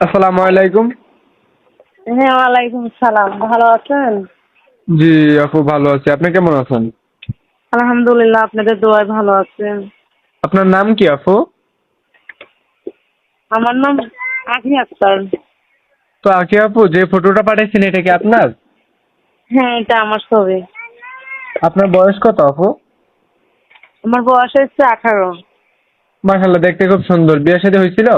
আসসালামু আলাইকুম। হ্যাঁ ওয়ালাইকুম সালাম ভালো আছেন? জি আপু ভালো আছি। আপনি কেমন আছেন? আলহামদুলিল্লাহ আপনাদের দোয়ায় ভালো আছেন আপনার নাম কি আপু? আমার নাম আখি আক্তার। তো আকি আপু যে ফটোটা পাঠিয়েছেন এটা কি আপনার? হ্যাঁ এটা আমার ছবি। আপনার বয়স কত আপু? আমার বয়স হচ্ছে আঠারো। মাশাল্লাহ দেখতে খুব সুন্দর। বিয়ে শাদী হয়েছিল?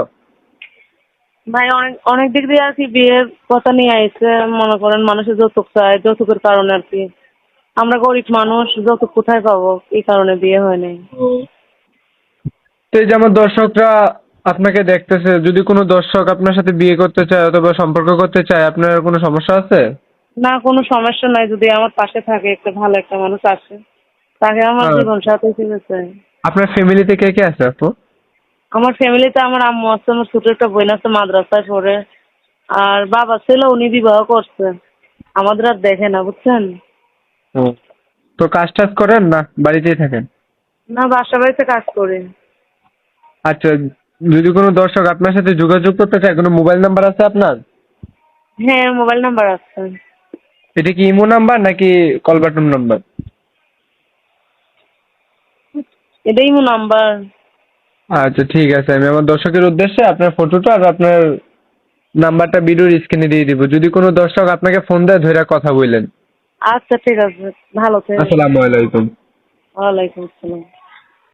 ভাই অনেক অনেক দিক দিয়ে আর কি বিয়ের কথা নিয়ে আইছে মনে করেন মানুষের যৌতুক চায় যৌতুকের কারণে আর কি। আমরা গরিব মানুষ যৌতুক কোথায় পাবো? এই কারণে বিয়ে হয় নাই। তো এই যে আমার দর্শকরা আপনাকে দেখতেছে যদি কোনো দর্শক আপনার সাথে বিয়ে করতে চায় অথবা সম্পর্ক করতে চায় আপনার কোনো সমস্যা আছে? না কোনো সমস্যা নাই। যদি আমার পাশে থাকে একটা ভালো একটা মানুষ আসে তাকে আমার হ্যাঁ। জীবন সাথে হিসেবে চাই আপনার ফ্যামিলিতে কে কে আছে আপু? আমার ফ্যামিলিতে আমার আম্মু আছে আমার ছোট একটা বোন আছে মাদ্রাসায় পড়ে। আর বাবা ছিল উনি বিবাহ করছে। আমাদের আর দেখে না বুঝছেন? তো কাজ টাজ করেন না? বাড়িতেই থাকেন? না বাসা বাড়িতে কাজ করি। আচ্ছা যদি কোনো দর্শক আপনার সাথে যোগাযোগ করতে চায় কোনো মোবাইল নাম্বার আছে আপনার? হ্যাঁ মোবাইল নাম্বার আছে। এটা কি ইমো নাম্বার নাকি কল বাটন নাম্বার? এটাই মো নাম্বার। আচ্ছা ঠিক আছে আমি আমার দর্শকের উদ্দেশ্যে আপনার ফটোটা আর আপনার নাম্বারটা ভিডিওর স্ক্রিনে দিয়ে দিব। যদি কোনো দর্শক আপনাকে ফোন দেয় ধরে কথা বললেন। আচ্ছা ঠিক আছে। ভালো থাকবেন। আসসালামু আলাইকুম। ওয়ালাইকুম আসসালাম।